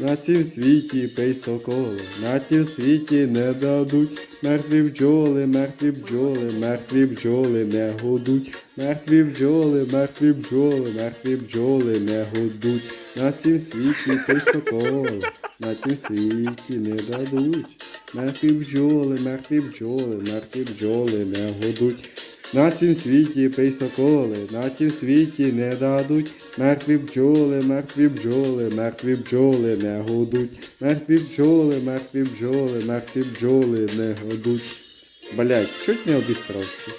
На цім світі пий соколи, на цім світі не дадуть. Мертві бджоли, мертві бджоли, мертві бджоли не гудуть. Мертві бджоли, мертві бджоли, мертві бджоли не гудуть. На цім світі пий соколи, на цім світі не дадуть. Мертві бджоли, мертві бджоли, мертві бджоли не гудуть. На цім світі пейсоколи, на тім світі не дадуть. Мертві бджоли, мертві бджоли, мертві бджоли не годуть. Мертві бджоли, мертві бджоли, мертві бджоли не годуть. Блять, чуть не обісрався.